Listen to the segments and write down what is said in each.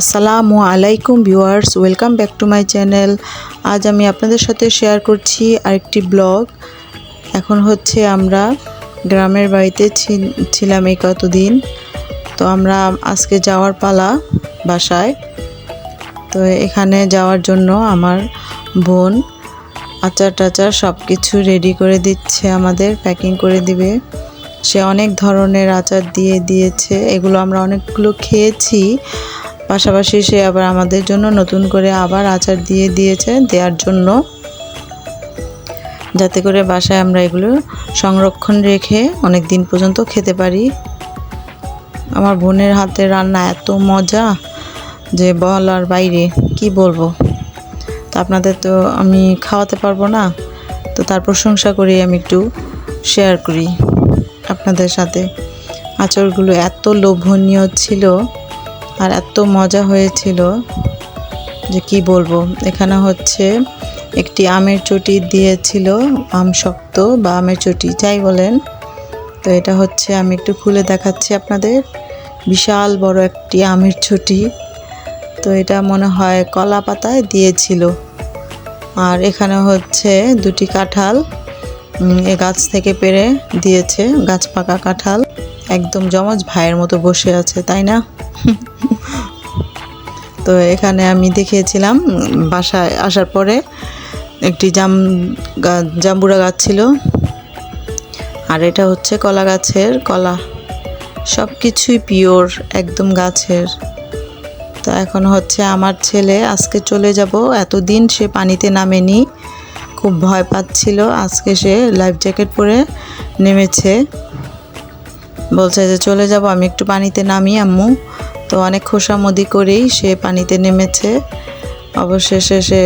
আসসালামু আলাইকুম viewers, welcome back to my channel. আজ আমি আপনাদের সাথে শেয়ার করছি আরেকটি ব্লগ। এখন হচ্ছে আমরা গ্রামের বাড়িতে ছিলাম এই কতদিন। তো আমরা আজকে যাওয়ার পালা বাসায়। তো এখানে যাওয়ার জন্য আমার বোন আচার টাচার সব কিছু রেডি করে দিচ্ছে, আমাদের প্যাকিং করে দিবে। সে অনেক ধরনের আচার দিয়ে দিয়েছে, এগুলো আমরা অনেকগুলো খেয়েছি। পাশাপাশি সে আবার আমাদের জন্য নতুন করে আবার আচার দিয়ে দিয়েছে, দেওয়ার জন্য। যাতে করে বাসায় আমরা এগুলো সংরক্ষণ রেখে অনেক দিন পর্যন্ত খেতে পারি। আমার বোনের হাতের রান্না এত মজা যে বলার বাইরে কি বলব? তো আপনাদের তো আমি খাওয়াতে পারব না, তো তার প্রশংসা করে আমি একটু শেয়ার করি আপনাদের সাথে। আচারগুলো এত লোভনীয় ছিল। আর এত মজা হয়েছিল যে কি বলব? এখানে হচ্ছে একটি আমের চটি দিয়েছিল, আম শক্ত বা আমের চটি, যাই বলেন। তো এটা হচ্ছে আমি একটু খুলে দেখাচ্ছি আপনাদের। বিশাল বড় একটি আমের চটি। তো এটা মনে হয় কলা পাতায় দিয়েছিল। আর এখানে হচ্ছে দুটি কাঁঠাল এ গাছ থেকে পেরে দিয়েছে, গাছ পাকা কাঁঠাল। একদম জমজ ভাইয়ের মতো বসে আছে, তাই না? তো এখানে আমি দেখিয়েছিলাম, বাসায় আসার পরে একটি জাম জাম্বুরা গাছ ছিল। আর এটা হচ্ছে কলা গাছের কলা। সব কিছুই পিওর, একদম গাছের। তো এখন হচ্ছে আমার ছেলে আজকে চলে যাব। এতদিন সে পানিতে নামেনি, খুব ভয় পাচ্ছিল। আজকে সে লাইফ জ্যাকেট পরে নেমেছে। বলছে যে, চলে যাব, আমি একটু পানিতে নামি, আম্মু। তো অনেক খোসামদি করেই সে পানিতে নেমেছে। অবশেষে সে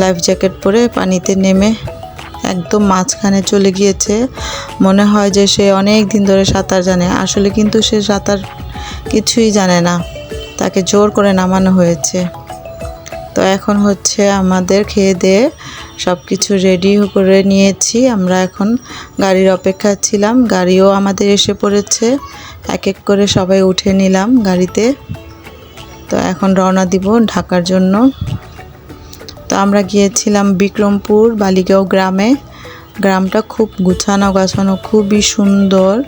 লাইফ জ্যাকেট পরে পানিতে নেমে একদম মাঝখানে চলে গিয়েছে। মনে হয় যে সে অনেক দিন ধরে সাঁতার জানে, আসলে কিন্তু সে সাঁতার কিছুই জানে না। তাকে জোর করে নামানো হয়েছে। তো এখন হচ্ছে আমাদের খেয়ে দিয়ে সব কিছু রেডি করে নিয়েছি। আমরা এখন গাড়ির অপেক্ষা ছিলাম। গাড়িও আমাদের এসে পড়েছে। এক এক করে সবাই উঠে নিলাম গাড়িতে। তো এখন রওনা দিব ঢাকার জন্য। তো আমরা গিয়েছিলাম বিক্রমপুর বালিগাঁও গ্রামে। গ্রামটা খুব গুছানো গাছানো, খুবই সুন্দর।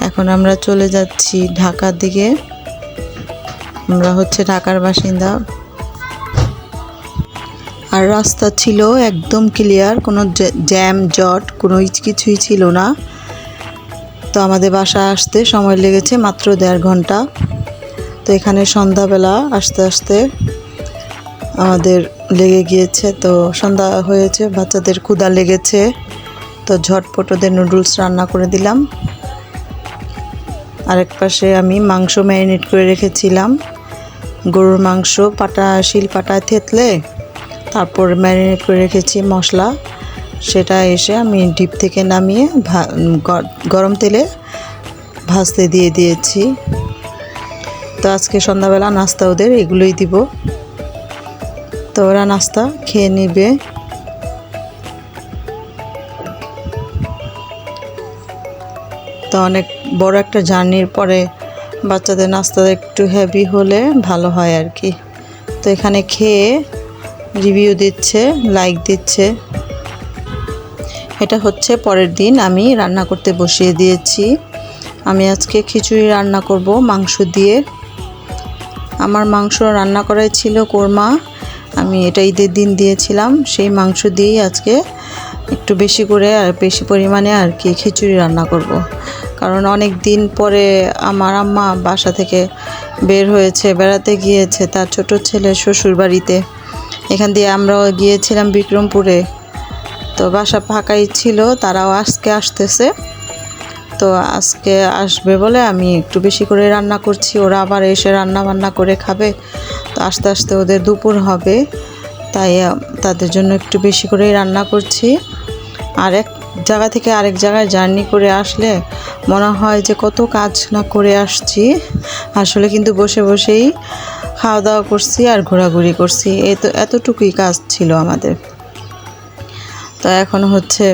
এখন আমরা চলে যাচ্ছি ঢাকার দিকে। আমরা হচ্ছে ঢাকার বাসিন্দা। আর রাস্তা ছিল একদম ক্লিয়ার কোনো জ্যা- জ্যাম, জট, কোনো কিছুই ছিল না। তো আমাদের বাসায় আসতে সময় লেগেছে মাত্র দেড় ঘণ্টা। তো এখানে সন্ধ্যাবেলা আস্তে আস্তে আমাদের লেগে গিয়েছে, তো সন্ধ্যা হয়েছে, বাচ্চাদের ক্ষুদা লেগেছে। তো ঝটপট ওদের নুডলস রান্না করে দিলাম। আরেক পাশে আমি মাংস ম্যারিনেট করে রেখেছিলাম। গরুর মাংস পাটা, শিল পাটায় থেতলে তারপর ম্যারিনেট করে রেখেছি মশলা। সেটা এসে আমি ডিপ থেকে নামিয়ে গরম তেলে ভাজতে দিয়ে দিয়েছি। তো আজকে সন্ধ্যাবেলা নাস্তা ওদের, এগুলোই দিব। তো ওরা নাস্তা খেয়ে নেবে। তো অনেক বড় একটা জার্নির পরে বাচ্চাদের নাস্তা একটু হেভি হলে ভালো হয় আর কি। তো এখানে খেয়ে রিভিউ দিচ্ছে লাইক দিচ্ছে। এটা হচ্ছে পরের দিন, আমি রান্না করতে বসিয়ে দিয়েছি। আমি আজকে খিচুড়ি রান্না করব, মাংস দিয়ে। আমার মাংস রান্না করাই ছিল কোরমা। আমি এটা ঈদের দিন দিয়েছিলাম, সেই মাংস দিয়েই আজকে একটু বেশি করে আর বেশি পরিমাণে আর কি খিচুড়ি রান্না করব। কারণ অনেক দিন পরে আমার আম্মা বাসা থেকে বের হয়েছে, বেড়াতে গিয়েছে তার ছোট ছেলে শ্বশুর বাড়িতে এখান দিয়ে আমরাও গিয়েছিলাম বিক্রমপুরে। তো বাসা ফাঁকাই ছিল, তারাও আজকে আসতেছে। তো আজকে আসবে বলে আমি একটু বেশি করে রান্না করছি, ওরা আবার এসে রান্না বান্না করে খাবে। তো আস্তে আস্তে ওদের দুপুর হবে, তাই তাদের জন্য একটু বেশি করেই রান্না করছি। আর এক জায়গা থেকে আরেক জায়গায় জার্নি করে আসলে মনে হয় যে কত কাজ না করে আসছি। আসলে কিন্তু বসে বসেই খাওয়া দাওয়া করছি আর ঘোরাঘুরি করছি। এই তো এতটুকুই কাজ ছিল আমাদের। তো এখন হচ্ছে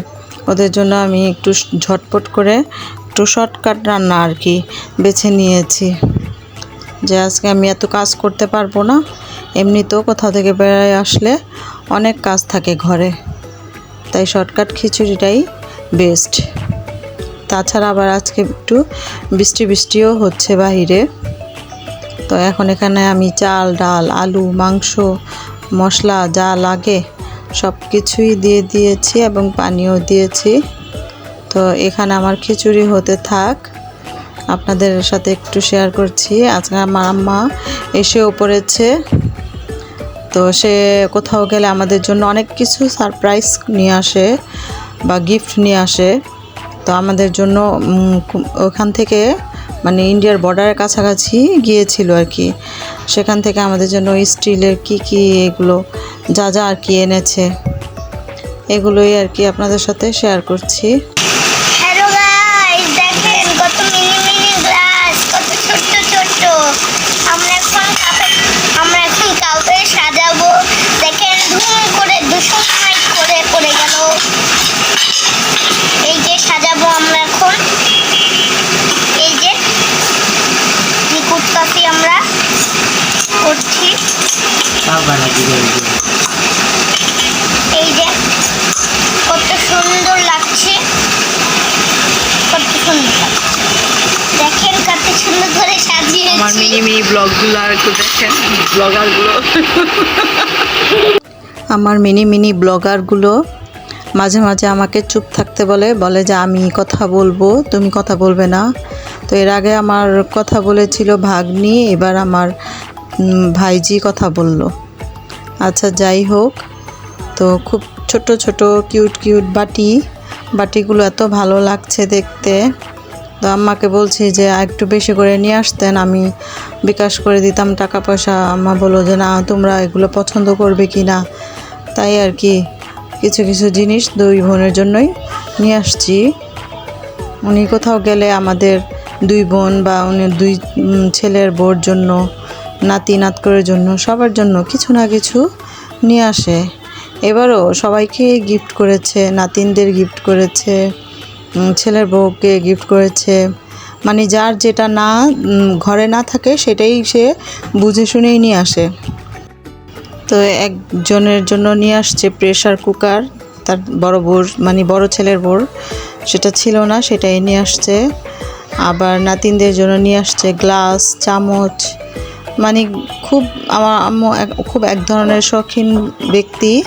ওদের জন্য আমি একটু ঝটপট করে একটু শর্টকাট রান্না আর কি বেছে নিয়েছি। যে আজকে আমি এত কাজ করতে পারব না, এমনিতেও কোথাও থেকে বেড়ায় আসলে অনেক কাজ থাকে ঘরে। তাই শর্টকাট খিচুড়িটাই বেস্ট তাছাড়া আবার আজকে একটু বৃষ্টি বৃষ্টিও হচ্ছে বাহিরে। তো এখন এখানে আমি চাল, ডাল, আলু, মাংস, মশলা যা লাগে সব কিছুই দিয়ে দিয়েছি এবং পানিও দিয়েছি। তো এখানে আমার খিচুড়ি হতে থাক। আপনাদের সাথে একটু শেয়ার করছি। আজকে আমার আম্মা এসেও পড়েছে। তো সে কোথাও গেলে আমাদের জন্য অনেক কিছু সারপ্রাইজ নিয়ে আসে বা গিফট নিয়ে আসে। তো আমাদের জন্য ওখান থেকে মানে ইন্ডিয়ার বর্ডারের কাছাকাছি গিয়েছিল আর কি। সেখান থেকে আমাদের জন্য স্টিলের কি কি এগুলো, যা যা আর কি এনেছে, এগুলোই আর কি আপনাদের সাথে শেয়ার করছি হ্যালো গাইস দেখেন কত মিনি মিনি গ্লাস কত ছোট্ট ছোট্ট আমরা এখন কাপে আমরা এখন কাপে সাজাবো দেখেন ধুম করে দুশো মাইক করে পড়ে গেল এই যে সাজাবো আমরা এখন এই যে নিকুট কাপি আমরা করছি এই যে কত সুন্দর লাগছে কত সুন্দর লাগছে দেখেন কত সুন্দর করে সাজিয়েছি আমার মিনি মিনি একটু দেখেন, ব্লগারগুলো। আমার মিনি মিনি ব্লগারগুলো মাঝে মাঝে আমাকে চুপ থাকতে বলে বলে যে, আমি কথা বলব, তুমি কথা বলবে না। তো এর আগে আমার কথা বলেছিল ভাগ্নি, এবার আমার ভাইজি কথা বলল। আচ্ছা যাই হোক, তো খুব ছোট ছোট, কিউট কিউট বাটি, বাটিগুলো এত ভালো লাগছে দেখতে। তো আম্মাকে বলছি যে একটু বেশি করে নিয়ে আসতেন, আমি বিকাশ করে দিতাম টাকা পয়সা আম্মা বলল যে, না, তোমরা এগুলো পছন্দ করবে কি না? তাই আর কি, কিছু কিছু জিনিস দুই বোনের জন্যই নিয়ে আসছি। উনি কোথাও গেলে আমাদের দুই বোন বা উনি দুই ছেলের বোর জন্য, নাতি, নাতকরের জন্য, সবার জন্য কিছু না কিছু নিয়ে আসে। এবারও সবাইকে গিফট করেছে, নাতিনদের গিফট করেছে। ছেলের বউকে গিফট করেছে। মানে যার যেটা না ঘরে না থাকে সেটাই সে বুঝে শুনেই নিয়ে আসে। তো একজনের জন্য নিয়ে আসছে প্রেশার কুকার তার বড় বোর মানে বড় ছেলের বোর সেটা ছিল না, সেটাই নিয়ে আসছে। আবার নাতিনদের জন্য নিয়ে আসছে গ্লাস চামচ। মানে খুব, আমার খুব এক ধরনের শৌখিন ব্যক্তি।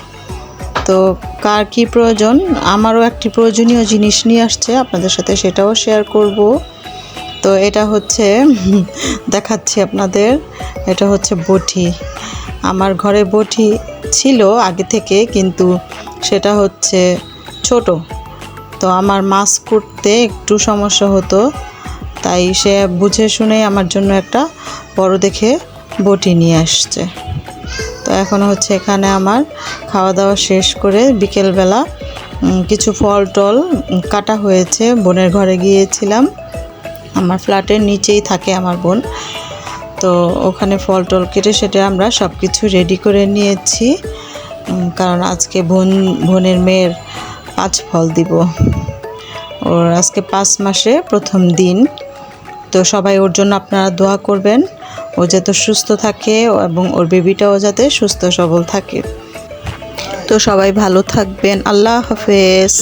তো কার কি প্রয়োজন, আমারও একটি প্রয়োজনীয় জিনিস নিয়ে আসছে, আপনাদের সাথে সেটাও শেয়ার করব। তো এটা হচ্ছে, দেখাচ্ছি আপনাদের, এটা হচ্ছে বটি। আমার ঘরে বটি ছিল আগে থেকে, কিন্তু সেটা হচ্ছে ছোট। তো আমার মাছ করতে একটু সমস্যা হতো, তাই সে বুঝে শুনে আমার জন্য একটা বড় দেখে বটি নিয়ে আসছে। তো এখন হচ্ছে এখানে আমার খাওয়া দাওয়া শেষ করে বিকেলবেলা কিছু ফল টল কাটা হয়েছে। বোনের ঘরে গিয়েছিলাম। আমার ফ্ল্যাটের নিচেই থাকে আমার বোন। তো ওখানে ফল টল কেটে সেটা আমরা সব কিছু রেডি করে নিয়েছি। কারণ আজকে বোন, বোনের মেয়ের পাঁচ ফল দিব। ওর আজকে পাঁচ মাসে প্রথম দিন। তো সবাই ওর জন্য আপনারা দোয়া করবেন। ও যাতে সুস্থ থাকে এবং ওর বেবিটাও যাতে সুস্থ সবল থাকে। তো সবাই ভালো থাকবেন। আল্লাহ হাফেজ।